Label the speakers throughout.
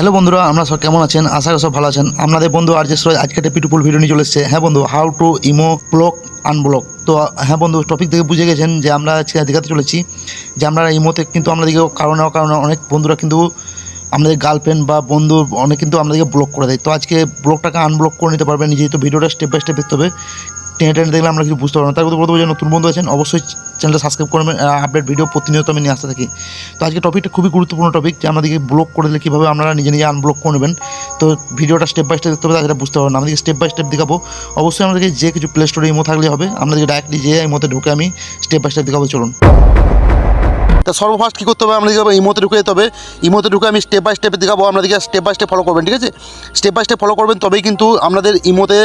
Speaker 1: Hello বন্ধুরা, আমরা সব কেমন আছেন? আশা করি সব ভালো আছেন। আপনাদের বন্ধু আর যে আজকে একটা পিটুপুল ভিডিও নিয়ে চলে হ্যাঁ বন্ধু how to imo block unblock তো হ্যাঁ বন্ধু টপিক থেকে বুঝে গেছেন যে আমরা আজকে দেখাতে চলেছি, যে আমরা ইমোতে কিন্তু আমাদেরকে কারণে কারণে অনেক বন্ধুরা কিন্তু আমাদের গার্লফ্রেন্ড বা বন্ধু অনেক কিন্তু আমাদেরকে ব্লক করে দেয়। তো আজকে ব্লকটাকে আনব্লক করে নিতে পারবেন তো ভিডিওটা স্টেপ বাই স্টেপ দেখতে হবে। টেনে টেনে দেখলে আমরা কিছু বুঝতে পারব না। তার কথা বলতে যে নতুন বন্ধু আছেন, অবশ্যই চ্যানেলটা সাবস্ক্রাইব করবেন আপডেট ভিডিও প্রতিনিয়ত আমি নিয়ে আসতে থাকি। তো আজকে টপিকটা খুবই গুরুত্বপূর্ণ টপিক যে আমাদেরকে ব্লক করে দিলে কীভাবে আপনারা নিজে নিজে আনব্লক করে তো ভিডিওটা স্টেপ বাই স্টেপ দেখতে হবে সেটা বুঝতে পারবেন আমাদেরকে স্টেপ বাই স্টেপ দেখাবো। অবশ্যই আমাদেরকে যে কিছু প্লে স্টোরে ইমো থাকলে হবে আমাদেরকে ডাইরেক্টলি যে ইমোতে ঢুকে আমি স্টেপ বাই স্টেপ দেখাবো, চলুন।
Speaker 2: তা সর্বফার্স্ট কী করতে হবে? আমাদেরকে ইমোতে ঢুকে যেতে হবে। ইমোতে ঢুকে আমি স্টেপ বাই স্টেপ দেখাবো আপনাদেরকে স্টেপ বাই স্টেপ ফলো করবেন, ঠিক আছে? স্টেপ বাই স্টেপ ফলো করবেন, তবেই কিন্তু আপনাদের ইমোতে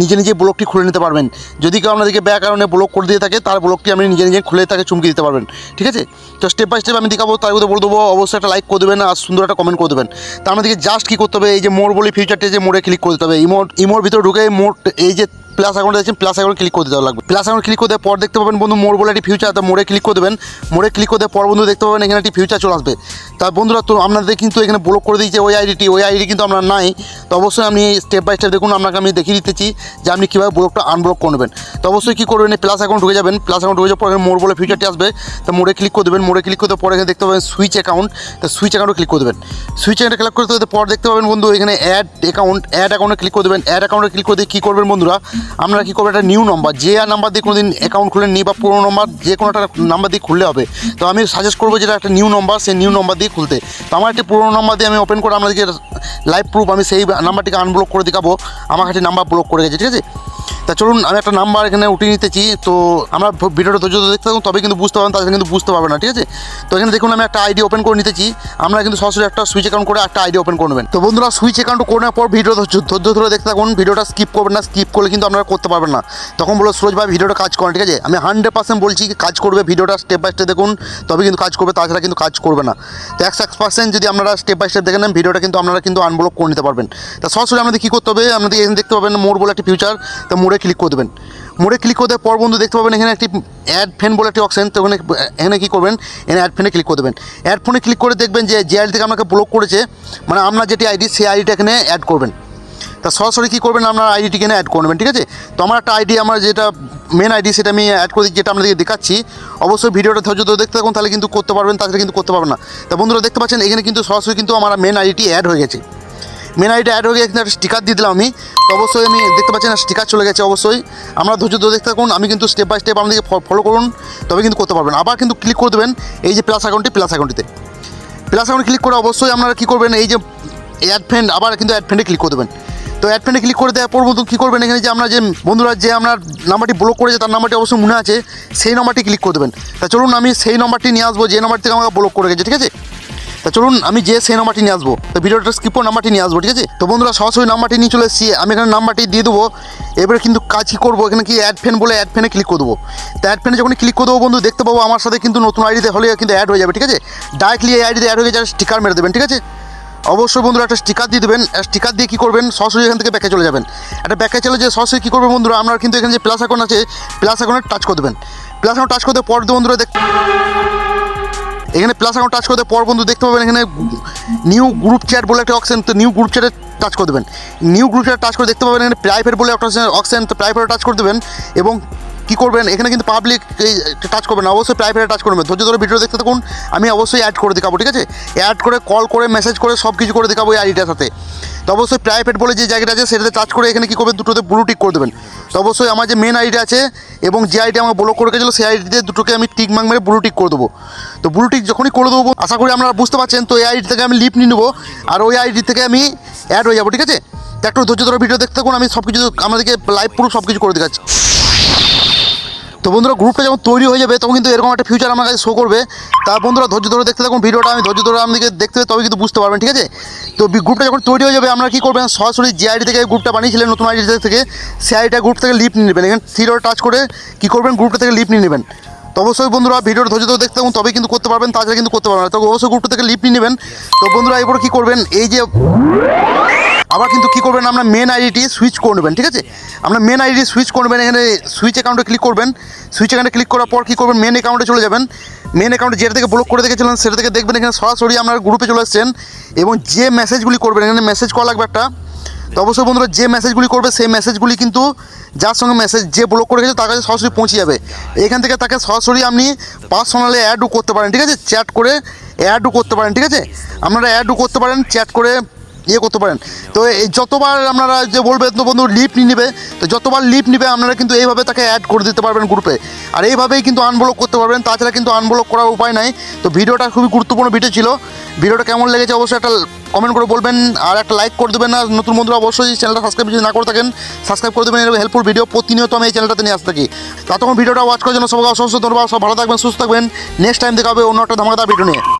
Speaker 2: নিজে নিজে ব্লকটি খুলে নিতে পারবেন। যদি কেউ আপনাদেরকে ব্যাক কারণে ব্লক করে দিয়ে থাকে, তার ব্লকটি আপনি নিজে নিজে খুলে তাকে চুমকি দিতে পারবেন, ঠিক আছে? তো স্টেপ বাই স্টেপ আমি দেখাবো, তার মধ্যে বলে দেবো, অবশ্যই একটা লাইক করে দেবেন আর সুন্দর একটা কমেন্ট করে দেবেন। তার আমাদেরকে জাস্ট কী করতে হবে? এই যে মোড় বলে ফিউচারটি যে মোড়ে ক্লিক করে দিতে হবে। ইমোর ইমোর ভিতরে ঢুকে মোট এই যে প্লাস অ্যাকাউন্ট দেখছেন প্লাস অ্যাকাউন্ট ক্লিক করে দিতে লাগবে প্লাস অ্যাকাউন্ট ক্লিক করে পর দেখতে পাবেন বন্ধু মোড় বলে একটি ফিউচার তো মোড়ে ক্লিক করে দেবেন মোড়ে ক্লিক করে পর বন্ধু দেখতে পাবেন এখানে একটি ফিউচার চলে আসবে তা বন্ধুরা তো আপনাদের কিন্তু এখানে ব্লক করে দিয়েছে ওই আইডিটি ওই আইডি কিন্তু আপনার নাই তো অবশ্যই আপনি স্টেপ বাই স্টেপ দেখুন আপনাকে আমি দেখিয়ে দিতেছি যে আপনি কীভাবে ব্লকটা আনব্লক করবেন তো অবশ্যই কী করবেন প্লাস অ্যাকাউন্ট ঢুকে যাবেন প্লাস অ্যাকাউন্ট ঢুকে যাওয়ার পর মোড় বলে ফিউচারটি আসবে তো মোড়ে ক্লিক করে দেবেন মোড়ে ক্লিক করতে পরে এখানে দেখতে পাবেন সুইচ অ্যাকাউন্ট তো সুইচ অ্যাকাউন্টে ক্লিক করে দেবেন সুইচ অ্যাকাউন্টে ক্লিক করতে পর দেখতে পাবেন বন্ধু এখানে অ্যাড অ্যাকাউন্ট অ্যাড অ্যাকাউন্টে ক্লিক করে দেবেন অ্যাড অ্যাকাউন্টে ক্লিক করে দিয়ে কী করবেন বন্ধুরা আপনারা কী করব? একটা নিউ নম্বর যে আর নাম্বার দিয়ে কোনো দিন অ্যাকাউন্ট নিই বা পুরোনো নাম্বার যে কোনো একটা নাম্বার দিয়ে খুললে হবে। তো আমি সাজেস্ট করব যেটা একটা নিউ নম্বর সেই নিউ নম্বর দিয়ে খুলতে। তো আমার একটি পুরোনো নাম্বার দিয়ে আমি ওপেন করে আপনাদেরকে লাইভ প্রুফ আমি সেই নাম্বারটিকে আনব্লক করে দেখাবো। আমার একটি নাম্বার ব্লক করে গেছে, ঠিক আছে? তা চলুন, আমি একটা নাম্বার এখানে উঠিয়ে নিতেছি। তো আমরা ভিডিওটা ধৈর্য ধরে দেখতে থাকুন তবে কিন্তু বুঝতে পারবেন, তাদের কিন্তু বুঝতে পারবে না, ঠিক আছে? তো এখানে দেখুন, আমি একটা আইডি ওপেন করে নিতেছি। আমরা কিন্তু সরাসরি একটা সুইচ অ্যাকাউন্ট করে একটা আইডি ওপেন করবেন তো বন্ধুরা সুইচ অ্যাকাউন্ট করে নেওয়ার পর ভিডিও ধৈর্য ধরে দেখতে থাকুন, ভিডিওটা স্কিপ করবেন না স্কিপ করলে কিন্তু আপনারা করতে পারবেন না। তখন বলো সুরজ ভাই, ভিডিওটা কাজ করেন ঠিক আছে? আমি হান্ড্রেড পার্সেন্ট বলছি কাজ করবে, ভিডিওটা স্টেপ বাই স্টেপ দেখুন তবে কিন্তু কাজ করবে, তাছাড়া কিন্তু কাজ করবে না। তো একশো এক পার্সেন্ট যদি আপনারা স্টেপ বাই স্টেপ দেখে নেন, ভিডিওটা কিন্তু আপনারা কিন্তু আনব্লক করে নিতে পারবেন। তা সরাসরি আমাদের কী করতে হবে? আপনাদের এখানে দেখতে পাবেন মোড় বলে একটি ফিউচার তো মোড়ে ক্লিক করে দেবেন। মোড়ে ক্লিক করে দেওয়ার পর বন্ধু দেখতে পাবেন এখানে একটি অ্যাড ফ্যান বলে একটি অপশন তো ওখানে, এখানে কী করবেন? এখানে অ্যাড ফ্যানে ক্লিক করে দেবেন। অ্যাড ফোনে ক্লিক করে দেখবেন যে যে আইডি থেকে আপনাকে ব্লক করেছে মানে আপনার যেটি আইডি, সেই আইডিটা এখানে অ্যাড করবেন। তা সরাসরি কী করবেন? আপনার আইডিটি এখানে অ্যাড করবেন ঠিক আছে? তো আমার একটা আইডি, আমার যেটা মেন আইডি, সেটা আমি অ্যাড করে যেটা আপনাদেরকে দেখাচ্ছি। অবশ্যই ভিডিওটা ধৈর্য ধরে দেখতে থাকুন, তাহলে কিন্তু করতে পারবেন, তাছাড়া কিন্তু করতে পারবেন না। তা বন্ধুরা দেখতে পাচ্ছেন, এখানে কিন্তু সরাসরি কিন্তু আমার মেন আইডিটি অ্যাড হয়ে গেছে। মেন আইডি অ্যাড হয়ে একটা স্টিকার দিয়ে দিলাম আমি। তো অবশ্যই আমি দেখতে পাচ্ছি না স্টিকার চলে গেছে অবশ্যই। আমরা ধৈর্য ধরে দেখতে থাকুন, আমি কিন্তু স্টেপ বাই স্টেপ আমাদেরকে ফলো করুন, তবে কিন্তু করতে পারবেন আবার কিন্তু ক্লিক করে দেবেন, এই যে প্লাস অ্যাকাউন্টটি প্লাস অ্যাকাউন্টটিতে প্লাস অ্যাকাউন্ট ক্লিক করে অবশ্যই আপনারা কী করবেন, এই যে অ্যাড ফ্রেন্ড আবার কিন্তু অ্যাড ফ্রেন্ডে ক্লিক করে দেবেন। তো অ্যাড ফ্রেন্ডে ক্লিক করে দেওয়ার পর বন্ধু কী করবেন, এখানে যে আমরা যে বন্ধুরা, যে আপনার নাম্বারটি ব্লক করেছে, তার নাম্বারটি অবশ্যই মনে আছে, সেই নাম্বারটি ক্লিক করে দেবেন। তা চলুন, আমি সেই নাম্বারটি নিয়ে আসব, যে নাম্বার থেকে আমাকে ব্লক করে গেছে, ঠিক আছে? তা চলুন, আমি যে সেই নাম্বারটি নিয়ে আসব। তো ভিডিওটা স্কিপ করে নাম্বারটি নিয়ে আসব, ঠিক আছে? তো বন্ধুরা, সরাসরি নাম্বারটি নিয়ে চলে এসেছি। আমি এখানে নাম্বারটি দিয়ে দেবো। এবারে কিন্তু কাজ কী করব? এখানে কি অ্যাড ফ্যান বলে অ্যাড ফ্যানে ক্লিক করে দেবো। তো অ্যাড ফ্যানে যখন ক্লিক করে দেবো বন্ধু, দেখতে পাবো আমার সাথে কিন্তু নতুন আইডিতে হলে কিন্তু অ্যাড হয়ে যাবে, ঠিক আছে? ডাইরেক্টলি এই আইডিতে অ্যাড হয়ে যাবে স্টিকার মেরে দেবেন, ঠিক আছে? অবশ্যই বন্ধুরা, একটা স্টিকার দিয়ে দেবেন। স্টিকার দিয়ে কী করবেন? সরাসরি এখান থেকে ব্যাকে চলে যাবেন। একটা ব্যাকে চলে যে সরাসরি কী করবেন বন্ধুরা, আপনার কিন্তু এখানে যে প্লাস অ্যাকাউন্ট আছে প্লাস অ্যাকাউন্টে টাচ করে দেবেন। প্লাস অ্যাকাউন্ট টাচ করতে পর বন্ধুরা দেখ এখানে প্লাস অ্যাকাউন্ট টাচ করতে পর বন্ধু দেখতে পাবেন এখানে নিউ গ্রুপ চ্যাট বলে একটা অপশন তো নিউ গ্রুপ চ্যাটে টাচ করে দেবেন। নিউ গ্রুপ চ্যাট টাচ করে দেখতে পাবেন এখানে প্রাইভেট বলে একটা অপশন তো প্রাইভেটে টাচ করে দেবেন এবং কী করবেন, এখানে কিন্তু পাবলিক টাচ করবেন অবশ্যই প্রাইভেটে টাচ করবেন ধৈর্য ধরে ভিডিও দেখতে থাকুন, আমি অবশ্যই অ্যাড করে দেখাবো, ঠিক আছে? অ্যাড করে কল করে মেসেজ করে সব কিছু করে দেখাবো এই আইডিটার সাথে। তো অবশ্যই প্রাইভেট বলে যে জায়গাটা আছে, সেটাতে টাচ করে এখানে কী করবেন, দুটোতে ব্লু টিক করে দেবেন। তো অবশ্যই আমার যে মেন আইডি আছে এবং যে আইডি আমাকে ব্লক করে গেছিল সেই আইডিতে দুটোকে আমি টিক মাং মেরে ব্লু টিক করে দেবো। তো ব্লু টিক যখনই করে দেবো, আশা করি আপনারা বুঝতে পারছেন, তো এই আইডি থেকে আমি লিপ নিয়ে নেব আর ওই আইডি থেকে আমি অ্যাড হয়ে যাব, ঠিক আছে? তো একটু ধৈর্য ধরে ভিডিও দেখতে থাকুন, আমি সব কিছু আমাদেরকে লাইভ প্রুফ সব কিছু করে দেখাচ্ছি। তো বন্ধুরা গ্রুপটা যখন তৈরি হয়ে যাবে, তখন কিন্তু এরকম একটা ফিউচার আমার কাছে শো করবে। তা বন্ধুরা, ধৈর্য ধরে দেখতে থাকুন ভিডিওটা আমি ধৈর্য ধরে আপনাদেরকে দেখতে তবে কিন্তু বুঝতে পারবেন, ঠিক আছে? তো গ্রুপটা যখন তৈরি হয়ে যাবে আপনারা কী করবেন সরাসরি যে আইডি থেকে গ্রুপটা বানিয়েছিলেন নতুন আইডি থেকে। সেই আইডিটা গ্রুপ থেকে লিপ নিয়ে নেবেন। এখানে থ্রি টাচ করে কী করবেন? গ্রুপটা থেকে লিপ নিয়ে নেবেন। তো অবশ্যই বন্ধুরা, ভিডিওটা ধৈর্য ধরে দেখতে তবে কিন্তু করতে পারবেন, তাছাড়া কিন্তু করতে পারবেন তো অবশ্যই গ্রুপটা থেকে লিপ নিয়ে নেবেন। তো বন্ধুরা, এরপর কী করবেন? এই যে আবার কিন্তু কী করবেন? আপনার মেন আইডিটি সুইচ করে নেবেন, ঠিক আছে? আপনার মেন আইডি সুইচ করবেন এখানে সুইচ অ্যাকাউন্টে ক্লিক করবেন। সুইচ অ্যাকাউন্টে ক্লিক করার পর কী করবেন? মেন অ্যাকাউন্টে চলে যাবেন। মেন অ্যাকাউন্টে যেটা থেকে ব্লক করে রেখেছিলেন সেটা থেকে দেখবেন এখানে সরাসরি আপনার গ্রুপে চলে এসেছেন এবং যে মেসেজগুলি করবেন, এখানে মেসেজ করা লাগবে একটা। তো অবশ্যই বন্ধুরা, যে মেসেজগুলি করবে, সেই মেসেজগুলি কিন্তু যার সঙ্গে মেসেজ যে ব্লক করে গেছে তার কাছে সরাসরি পৌঁছে যাবে। এখান থেকে তাকে সরাসরি আপনি পার্সোনালি অ্যাডও করতে পারেন, ঠিক আছে? চ্যাট করে অ্যাডও করতে পারেন, ঠিক আছে? আপনারা অ্যাডও করতে পারেন চ্যাট করে ইয়ে করতে পারেন। তো এই যতবার আপনারা যে বলবে, তো বন্ধু লিপ নিয়ে নেবে, তো যতবার লিপ নেবে, আপনারা কিন্তু এইভাবে তাকে অ্যাড করে দিতে পারবেন গ্রুপে আর এইভাবেই কিন্তু আনব্লক করতে পারবেন, তাছাড়া কিন্তু আনব্লক করার উপায় নাই। তো ভিডিওটা খুবই গুরুত্বপূর্ণ ভিডিও ছিল। ভিডিওটা কেমন লেগেছে অবশ্যই একটা কমেন্ট করে বলবেন, আর একটা লাইক করে দেবেন। আর নতুন বন্ধুরা, অবশ্যই চ্যানেলটা সাবস্ক্রাইব যদি না করে থাকেন সাবস্ক্রাইব করে দেবেন, এরকম হেল্পফুল ভিডিও প্রতিনিয়ত আমি এই চ্যানেলটাতে নিয়ে আসতে থাকি। ততক্ষণ ভিডিওটা ওয়াচ করার জন্য সবাই অসংখ্য ধন্যবাদ। সব ভালো থাকবেন, সুস্থ থাকবেন। নেক্সট টাইম দেখা হবে অন্য একটা ধামাকাদার ভিডিও নিয়ে।